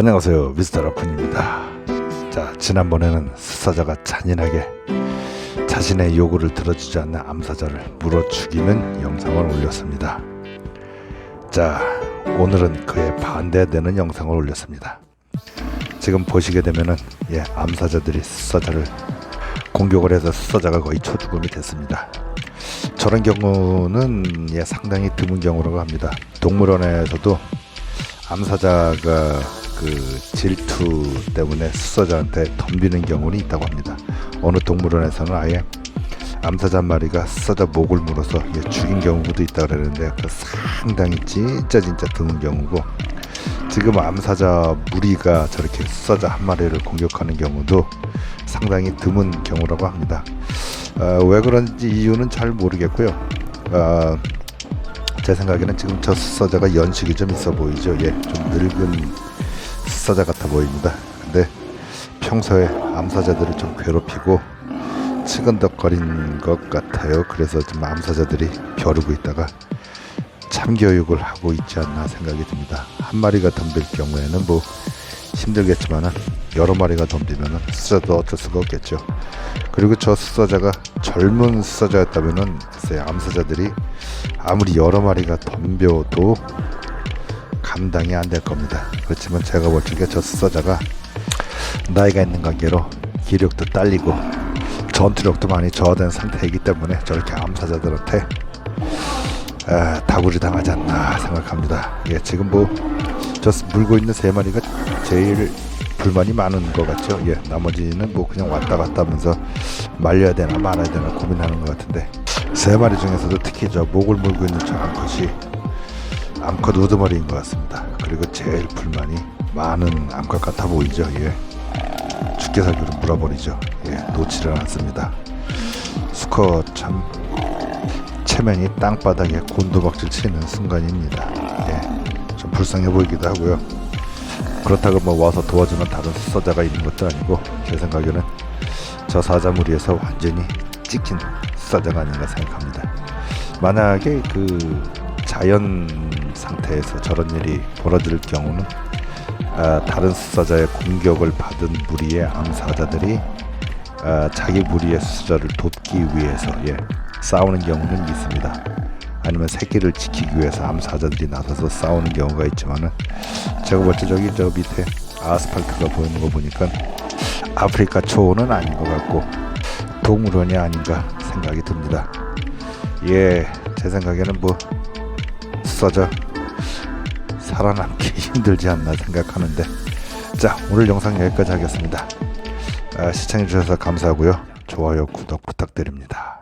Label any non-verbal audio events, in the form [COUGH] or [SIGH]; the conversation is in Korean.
안녕하세요 미스터 라쿤입니다. 자 지난번에는 수사자가 잔인하게 자신의 요구를 들어주지 않는 암사자를 물어 죽이는 영상을 올렸습니다. 자 오늘은 그에 반대되는 영상을 올렸습니다. 지금 보시게 되면은 예 암사자들이 수사자를 공격을 해서 수사자가 거의 초죽음이 됐습니다. 저런 경우는 예 상당히 드문 경우라고 합니다. 동물원에서도 암사자가 그 질투 때문에 수사자한테 덤비는 경우는 있다고 합니다. 어느 동물원에서는 아예 암사자 한 마리가 수사자 목을 물어서 예, 죽인 경우도 있다 그러는데 그 상당히 진짜 진짜 드문 경우고 지금 암사자 무리가 저렇게 수사자 한 마리를 공격하는 경우도 상당히 드문 경우라고 합니다. 어, 왜 그런지 이유는 잘 모르겠고요. 어, 제 생각에는 지금 저 수사자가 연식이 좀 있어 보이죠. 예, 좀 늙은 수사자 같아 보입니다. 근데 평소에 암사자들을 좀 괴롭히고 치근덕거린 것 같아요. 그래서 좀 암사자들이 벼르고 있다가 참교육을 하고 있지 않나 생각이 듭니다. 한 마리가 덤빌 경우에는 뭐 힘들겠지만은 여러 마리가 덤비면은 수사도 어쩔 수가 없겠죠. 그리고 저 수사자가 젊은 수사자였다면은 글쎄 암사자들이 아무리 여러 마리가 덤벼도 감당이 안 될 겁니다. 그렇지만 제가 볼 적에 저 수사자가 나이가 있는 관계로 기력도 딸리고 전투력도 많이 저하된 상태이기 때문에 저렇게 암사자들한테 아, 다구리 당하지 않나 생각합니다. 예, 지금 뭐 저 물고 있는 세 마리가 제일 불만이 많은 것 같죠. 예, 나머지는 뭐 그냥 왔다 갔다 하면서 말려야 되나 말아야 되나 고민하는 것 같은데 세 마리 중에서도 특히 저 목을 물고 있는 저 암컷이 암컷 우두머리인 것 같습니다. 그리고 제일 불만이 많은 암컷 같아 보이죠. 예, 죽게 살기로 물어버리죠. 예, 놓지를 않습니다. 수컷 참 체면이 땅바닥에 곤두박질 치는 순간입니다. 예, 좀 불쌍해 보이기도 하고요. 그렇다고 뭐 와서 도와주는 다른 수사자가 있는 것도 아니고 제 생각에는 저 사자 무리에서 완전히 찍힌 수사자가 아닌가 생각합니다. 만약에 그 자연 상태에서 저런 일이 벌어질 경우는 아, 다른 수사자의 공격을 받은 무리의 암사자들이 아, 자기 무리의 수사자를 돕기 위해서 예, 싸우는 경우는 있습니다. 아니면 새끼를 지키기 위해서 암사자들이 나서서 싸우는 경우가 있지만은 제가 볼때 저기 저 밑에 아스팔트가 보이는 거 보니까 아프리카 초원은 아닌 것 같고 동물원이 아닌가 생각이 듭니다. 예, 제 생각에는 뭐 수사자 살아남기 [LAUGHS] 힘들지 않나 생각하는데 자 오늘 영상 여기까지 하겠습니다. 아, 시청해주셔서 감사하고요. 좋아요, 구독 부탁드립니다.